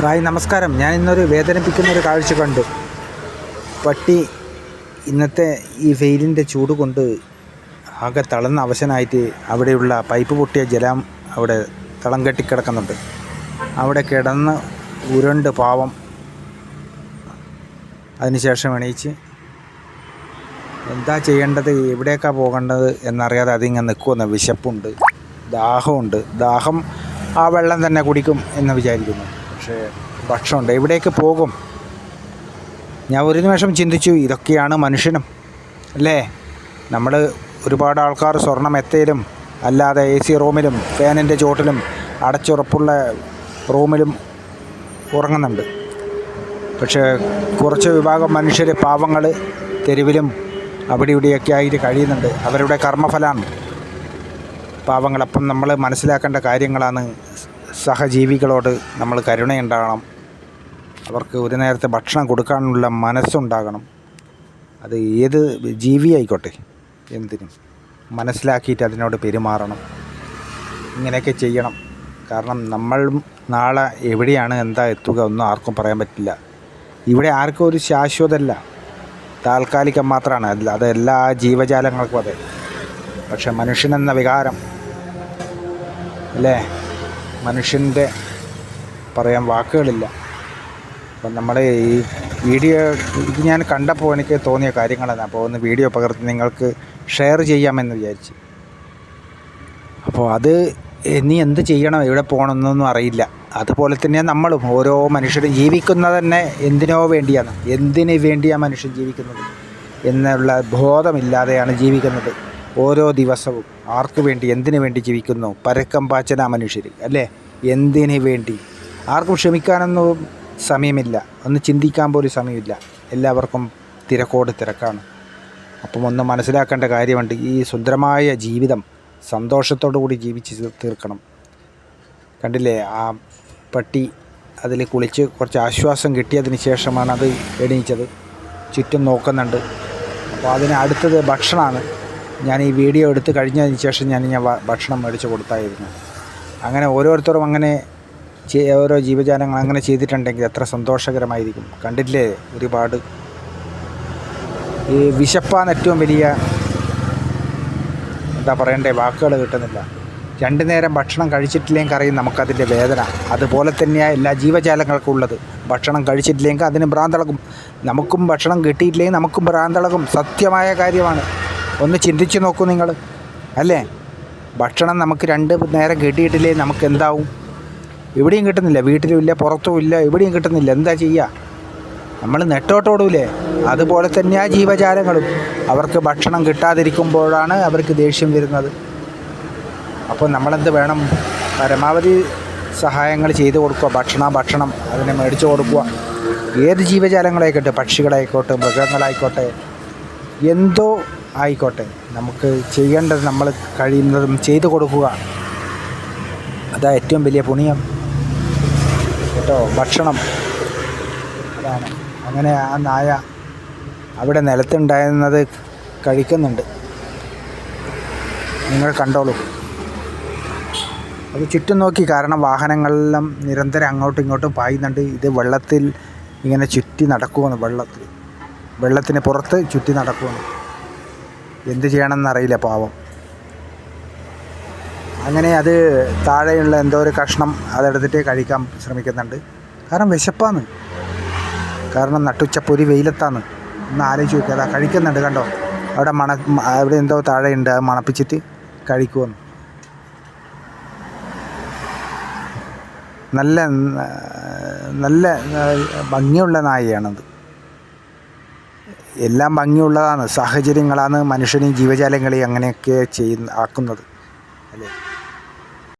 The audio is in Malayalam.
ഹായ് നമസ്കാരം. ഞാൻ ഇന്നൊരു വേദനിപ്പിക്കുന്ന ഒരു കാഴ്ച കണ്ടു. പട്ടി ഇന്നത്തെ ഈ വെയിലിന്റെ ചൂട് കൊണ്ട് ആകെ തളർന്ന അവശനായിട്ട് അവിടെയുള്ള പൈപ്പ് പൊട്ടിയ ജലം അവിടെ തളം കെട്ടിക്കിടക്കുന്നുണ്ട് അവിടെ കിടന്ന് ഉരുണ്ട് പാവം. അതിനുശേഷം എണീച്ച് എന്താ ചെയ്യേണ്ടത്? എവിടേക്കാണ് പോകേണ്ടത്? എന്നറിയാതെ അതിങ്ങനെ നിൽക്കുമെന്ന് വിശപ്പുണ്ട് ദാഹമുണ്ട്. ദാഹം ആ വെള്ളം തന്നെ കുടിക്കും എന്ന് വിചാരിക്കുന്നു. പക്ഷേ ഭക്ഷണമുണ്ട്. എവിടേക്ക് പോകും? ഞാൻ ഒരു നിമിഷം ചിന്തിച്ചു. ഇതൊക്കെയാണ് മനുഷ്യനും അല്ലേ? നമ്മൾ ഒരുപാട് ആൾക്കാർ സ്വർണം എത്തയിലും അല്ലാതെ എ സി റൂമിലും ഫാനിന്റെ ചോട്ടിലും അടച്ചുറപ്പുള്ള റൂമിലും ഉറങ്ങുന്നുണ്ട്. പക്ഷേ കുറച്ച് വിഭാഗം മനുഷ്യർ പാവങ്ങൾ തെരുവിലും അവിടെ ഇവിടെയൊക്കെ ആയിട്ട് കഴിയുന്നുണ്ട്. അവരുടെ കർമ്മഫലമാണ്. പാവങ്ങൾ അപ്പം നമ്മൾ മനസ്സിലാക്കേണ്ട കാര്യങ്ങളാണ് സഹജീവികളോട് നമ്മൾ കരുണയുണ്ടാകണം. അവർക്ക് ഒരു നേരത്തെ ഭക്ഷണം കൊടുക്കാനുള്ള മനസ്സുണ്ടാകണം. അത് ഏത് ജീവി ആയിക്കോട്ടെ എന്തിനും മനസ്സിലാക്കിയിട്ട് അതിനോട് പെരുമാറണം. ഇങ്ങനെയൊക്കെ ചെയ്യണം. കാരണം നമ്മൾ നാളെ എവിടെയാണ് എന്താ എത്തുക ഒന്നും ആർക്കും പറയാൻ പറ്റില്ല. ഇവിടെ ആർക്കും ഒരു ശാശ്വതമല്ല താൽക്കാലികം മാത്രമാണ്. അല്ല അത് എല്ലാ ജീവജാലങ്ങൾക്കും അതെ. പക്ഷെ മനുഷ്യനെന്ന വികാരം അല്ലേ? മനുഷ്യന്റെ പറയാൻ വാക്കുകളില്ല. അപ്പം നമ്മുടെ ഈ വീഡിയോ ഇത് ഞാൻ കണ്ടപ്പോൾ എനിക്ക് തോന്നിയ കാര്യങ്ങളാണ് അപ്പോൾ ഒന്ന് വീഡിയോ പകർത്തി നിങ്ങൾക്ക് ഷെയർ ചെയ്യാമെന്ന് വിചാരിച്ചു. അപ്പോൾ അത് ഇനി എന്ത് ചെയ്യണം എവിടെ പോകണമെന്നൊന്നും അറിയില്ല. അതുപോലെ തന്നെ നമ്മളും ഓരോ മനുഷ്യരും ജീവിക്കുന്നത് തന്നെ എന്തിനോ വേണ്ടിയാണ്. എന്തിനു വേണ്ടിയാണ് മനുഷ്യൻ ജീവിക്കുന്നത്? എന്നുള്ള ബോധമില്ലാതെയാണ് ജീവിക്കുന്നത്. ഓരോ ദിവസവും ആർക്കു വേണ്ടി എന്തിനു വേണ്ടി ജീവിക്കുന്നു? പരക്കം പാച്ചന മനുഷ്യർ അല്ലേ? എന്തിനു വേണ്ടി? ആർക്കും ക്ഷമിക്കാനൊന്നും സമയമില്ല. ഒന്ന് ചിന്തിക്കാൻ പോലും സമയമില്ല. എല്ലാവർക്കും തിരക്കോട് തിരക്കാണ്. അപ്പം ഒന്ന് മനസ്സിലാക്കേണ്ട കാര്യമുണ്ട്. ഈ സുന്ദരമായ ജീവിതം സന്തോഷത്തോടു കൂടി ജീവിച്ച് തീർക്കണം. കണ്ടില്ലേ? ആ പട്ടി അതിൽ കുളിച്ച് കുറച്ച് ആശ്വാസം കിട്ടിയതിന് ശേഷമാണ് അത് എണീച്ചത്. ചുറ്റും നോക്കുന്നുണ്ട്. അപ്പോൾ അതിന് അടുത്തത് ഭക്ഷണമാണ്. ഞാൻ ഈ വീഡിയോ എടുത്ത് കഴിഞ്ഞതിന് ശേഷം ഞാൻ ഞാൻ ഭക്ഷണം മേടിച്ച് കൊടുത്തായിരുന്നു. അങ്ങനെ ഓരോരുത്തരും അങ്ങനെ ഓരോ ജീവജാലങ്ങൾ അങ്ങനെ ചെയ്തിട്ടുണ്ടെങ്കിൽ എത്ര സന്തോഷകരമായിരിക്കും. കണ്ടില്ലേ? ഒരുപാട്. ഈ വിശപ്പാണ് ഏറ്റവും വലിയ എന്താ പറയണ്ടേ? വാക്കുകൾ കിട്ടുന്നില്ല. രണ്ട് നേരം ഭക്ഷണം കഴിച്ചിട്ടില്ലെങ്കിൽ അറിയും നമുക്കതിന്റെ വേദന. അതുപോലെ തന്നെയാണ് എല്ലാ ജീവജാലങ്ങൾക്കും ഉള്ളത്. ഭക്ഷണം കഴിച്ചിട്ടില്ലെങ്കിൽ അതിന് ഭ്രാന്തളകും. നമുക്കും ഭക്ഷണം കിട്ടിയിട്ടില്ലെങ്കിൽ നമുക്കും ഭ്രാന്തളകും. സത്യമായ കാര്യമാണ്. ഒന്ന് ചിന്തിച്ച് നോക്കൂ നിങ്ങൾ. അല്ലേ? ഭക്ഷണം നമുക്ക് രണ്ട് നേരം കിട്ടിയിട്ടില്ലേ? നമുക്ക് എന്താവും? എവിടെയും കിട്ടുന്നില്ല. വീട്ടിലും ഇല്ല പുറത്തും ഇല്ല എവിടെയും കിട്ടുന്നില്ല. എന്താ ചെയ്യുക നമ്മൾ നെട്ടോട്ടോടൂലേ അതുപോലെ തന്നെ ആ ജീവജാലങ്ങളും. അവർക്ക് ഭക്ഷണം കിട്ടാതിരിക്കുമ്പോഴാണ് അവർക്ക് ദേഷ്യം വരുന്നത്. അപ്പോൾ നമ്മളെന്ത് വേണം? പരമാവധി സഹായങ്ങൾ ചെയ്തു കൊടുക്കുക. ഭക്ഷണം ഭക്ഷണം അതിനെ മേടിച്ചു കൊടുക്കുക. ഏത് ജീവജാലങ്ങളായിക്കോട്ടെ പക്ഷികളായിക്കോട്ടെ മൃഗങ്ങളായിക്കോട്ടെ എന്തോ ആയിക്കോട്ടെ. നമുക്ക് ചെയ്യേണ്ടത് നമ്മൾ കഴിയുന്നതും ചെയ്തു കൊടുക്കുക. അതാ ഏറ്റവും വലിയ പുണ്യം. കേട്ടോ? ഭക്ഷണം. അതാണ്. അങ്ങനെ ആ നായ അവിടെ നിലത്തുണ്ടായിരുന്നത് കഴിക്കുന്നുണ്ട്. നിങ്ങൾ കണ്ടോളൂ. അത് ചുറ്റും നോക്കി കാരണം വാഹനങ്ങളെല്ലാം നിരന്തരം അങ്ങോട്ടും ഇങ്ങോട്ടും പായുന്നുണ്ട്. ഇത് വെള്ളത്തിൽ ഇങ്ങനെ ചുറ്റി നടക്കുമെന്ന് വെള്ളത്തിൽ. വെള്ളത്തിന് പുറത്ത് ചുറ്റി നടക്കുമെന്ന് എന്ത് ചെയ്യണമെന്നറിയില്ല പാവം. അങ്ങനെ അത് താഴെയുള്ള എന്തോ ഒരു കഷ്ണം അതെടുത്തിട്ട് കഴിക്കാൻ ശ്രമിക്കുന്നുണ്ട്. കാരണം വിശപ്പാന്ന് കാരണം നട്ടുച്ചപ്പൊരി വെയിലത്താണ്. ഒന്ന് ആലോചിച്ച് നോക്കുക അതാ കഴിക്കുന്നുണ്ട് കണ്ടോ? അവിടെ മണ അവിടെ എന്തോ താഴെയുണ്ട് അത് മണപ്പിച്ചിട്ട് കഴിക്കുമെന്ന് നല്ല നല്ല ഭംഗിയുള്ള നായയാണത്. എല്ലാം ഭംഗിയുള്ളതാണ്. സാഹചര്യങ്ങളാണ് മനുഷ്യനെയും ജീവജാലങ്ങളെയും അങ്ങനെയൊക്കെ ചെയ്യുന്ന ആക്കുന്നത്. അല്ലേ?